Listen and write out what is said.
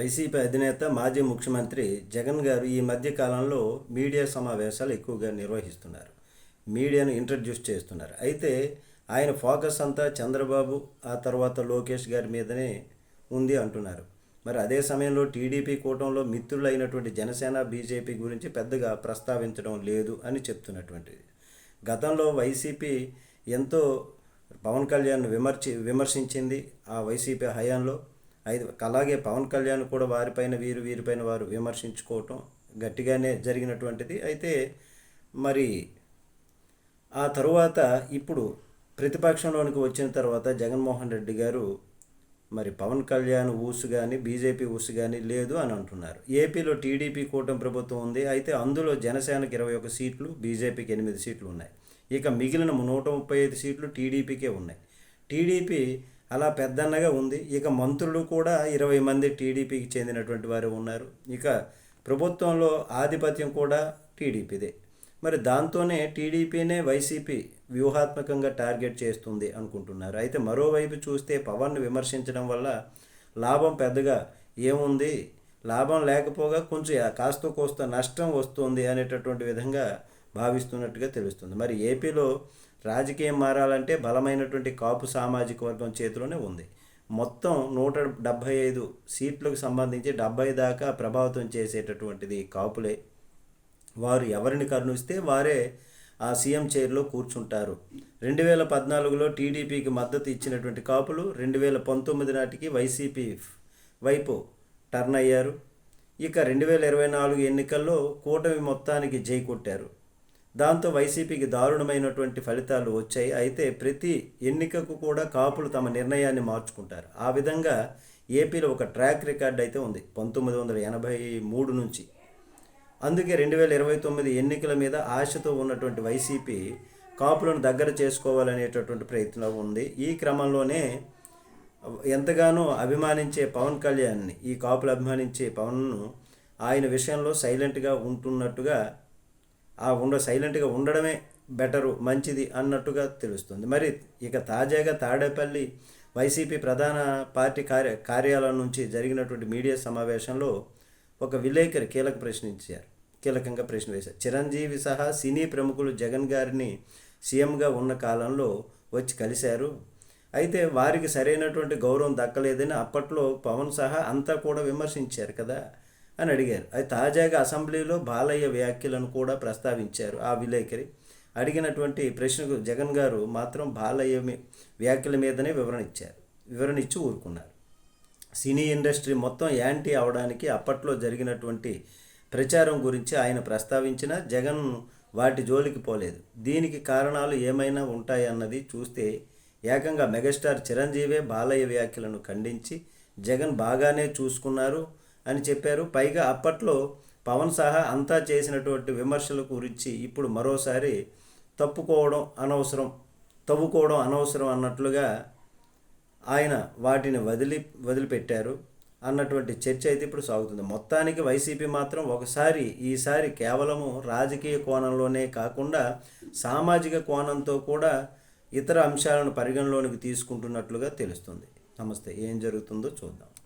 YCP అధినేత మాజీ ముఖ్యమంత్రి జగన్ గారు ఈ మధ్య కాలంలో మీడియా సమావేశాలు ఎక్కువగా నిర్వహిస్తున్నారు. మీడియాను ఇంట్రడ్యూస్ చేస్తున్నారు. అయితే ఆయన ఫోకస్ అంతా చంద్రబాబు ఆ తర్వాత లోకేష్ గారి మీదనే ఉంది అంటున్నారు. మరి అదే సమయంలో టీడీపీ కూటంలో మిత్రులైనటువంటి జనసేన బీజేపీ గురించి పెద్దగా ప్రస్తావించడం లేదు అని చెప్తున్నటువంటిది. గతంలో వైసీపీ ఎంతో పవన్ కళ్యాణ్ విమర్శి విమర్శించింది ఆ వైసీపీ హయాంలో. ఐదు అలాగే పవన్ కళ్యాణ్ కూడా వారిపైన వీరు వీరిపైన వారు విమర్శించుకోవటం గట్టిగానే జరిగినటువంటిది. అయితే మరి ఆ తరువాత ఇప్పుడు ప్రతిపక్షంలోనికి వచ్చిన తర్వాత జగన్మోహన్ రెడ్డి గారు మరి పవన్ కళ్యాణ్ ఊసు కానీ బీజేపీ ఊసు కానీ లేదు అని అంటున్నారు. ఏపీలో టీడీపీ కూటమి ప్రభుత్వం ఉంది. అయితే అందులో జనసేనకి ఇరవై ఒక సీట్లు బీజేపీకి ఎనిమిది సీట్లు ఉన్నాయి. ఇక మిగిలిన నూట ముప్పై ఐదు సీట్లు టీడీపీకే ఉన్నాయి. టీడీపీ అలా పెద్దన్నగా ఉంది. ఇక మంత్రులు కూడా ఇరవై మంది టీడీపీకి చెందినటువంటి వారు ఉన్నారు. ఇక ప్రభుత్వంలో ఆధిపత్యం కూడా టీడీపీదే. మరి దాంతోనే టీడీపీనే వైసీపీ వ్యూహాత్మకంగా టార్గెట్ చేస్తుంది అనుకుంటున్నారు. అయితే మరోవైపు చూస్తే పవన్ విమర్శించడం వల్ల లాభం పెద్దగా ఏముంది? లాభం లేకపోగా కొంచెం కాస్త కోస్త నష్టం వస్తుంది అనేటటువంటి విధంగా భావిస్తున్నట్టుగా తెలుస్తుంది. మరి ఏపీలో రాజకీయం మారాలంటే బలమైనటువంటి కాపు సామాజిక వర్గం చేతిలోనే ఉంది. మొత్తం నూట డెబ్భై ఐదు సీట్లకు సంబంధించి డెబ్భై దాకా ప్రభావితం చేసేటటువంటిది కాపులే. వారు ఎవరిని కరుణిస్తే వారే ఆ సీఎం చైర్లో కూర్చుంటారు. రెండు వేల పద్నాలుగులో టీడీపీకి మద్దతు ఇచ్చినటువంటి కాపులు రెండు వేల పంతొమ్మిది నాటికి వైసీపీ వైపు టర్న్ అయ్యారు. ఇక రెండు వేల ఇరవై నాలుగు ఎన్నికల్లో కూటమి మొత్తానికి జై కొట్టారు దాంతో వైసీపీకి దారుణమైనటువంటి ఫలితాలు వచ్చాయి. అయితే ప్రతి ఎన్నికకు కూడా కాపులు తమ నిర్ణయాన్ని మార్చుకుంటారు. ఆ విధంగా ఏపీలో ఒక ట్రాక్ రికార్డ్ అయితే ఉంది పంతొమ్మిది వందల ఎనభై మూడు నుంచి. అందుకే రెండు వేల ఇరవై తొమ్మిది ఎన్నికల మీద ఆశతో ఉన్నటువంటి వైసీపీ కాపులను దగ్గర చేసుకోవాలనేటటువంటి ప్రయత్నం ఉంది. ఈ క్రమంలోనే ఎంతగానో అభిమానించే పవన్ కళ్యాణ్ని ఈ కాపులు అభిమానించే పవన్ను ఆయన విషయంలో సైలెంట్గా ఉంటున్నట్టుగా ఆ ఉండ సైలెంట్గా ఉండడమే బెటరు మంచిది అన్నట్టుగా తెలుస్తుంది. మరి ఇక తాజాగా తాడేపల్లి వైసీపీ ప్రధాన పార్టీ కార్య కార్యాలయం నుంచి జరిగినటువంటి మీడియా సమావేశంలో ఒక విలేకరి కీలక ప్రశ్నించారు కీలకంగా ప్రశ్న వేశారు. చిరంజీవి సహా సినీ ప్రముఖులు జగన్ గారిని సీఎంగా ఉన్న కాలంలో వచ్చి కలిశారు. అయితే వారికి సరైనటువంటి గౌరవం దక్కలేదని అప్పట్లో పవన్ సహా అంతా కూడా విమర్శించారు కదా. అని అడిగారు. అది తాజాగా అసెంబ్లీలో బాలయ్య వ్యాఖ్యలను కూడా ప్రస్తావించారు. ఆ విలేకరి అడిగినటువంటి ప్రశ్నకు జగన్ గారు మాత్రం బాలయ్య వ్యాఖ్యల మీదనే వివరణ ఇచ్చారు. వివరణ ఇచ్చి ఊరుకున్నారు. సినీ ఇండస్ట్రీ మొత్తం యాంటీ అవడానికి అప్పట్లో జరిగినటువంటి ప్రచారం గురించి ఆయన ప్రస్తావించిన జగన్ వాటి జోలికి పోలేదు. దీనికి కారణాలు ఏమైనా ఉంటాయన్నది చూస్తే ఏకంగా మెగాస్టార్ చిరంజీవే బాలయ్య వ్యాఖ్యలను ఖండించి జగన్ బాగానే చూసుకున్నారు. అని చెప్పారు. పైగా అప్పట్లో పవన్ సహా అంతా చేసినటువంటి విమర్శల గురించి ఇప్పుడు మరోసారి తప్పుకోవడం అనవసరం తవ్వుకోవడం అనవసరం అన్నట్లుగా ఆయన వాటిని వదిలి వదిలిపెట్టారు అన్నటువంటి చర్చ అయితే ఇప్పుడు సాగుతుంది. మొత్తానికి వైసీపీ మాత్రం ఒకసారి ఈసారి కేవలము రాజకీయ కోణంలోనే కాకుండా సామాజిక కోణంతో కూడా ఇతర అంశాలను పరిగణలోనికి తీసుకుంటున్నట్లుగా తెలుస్తుంది. నమస్తే ఏం జరుగుతుందో చూద్దాం.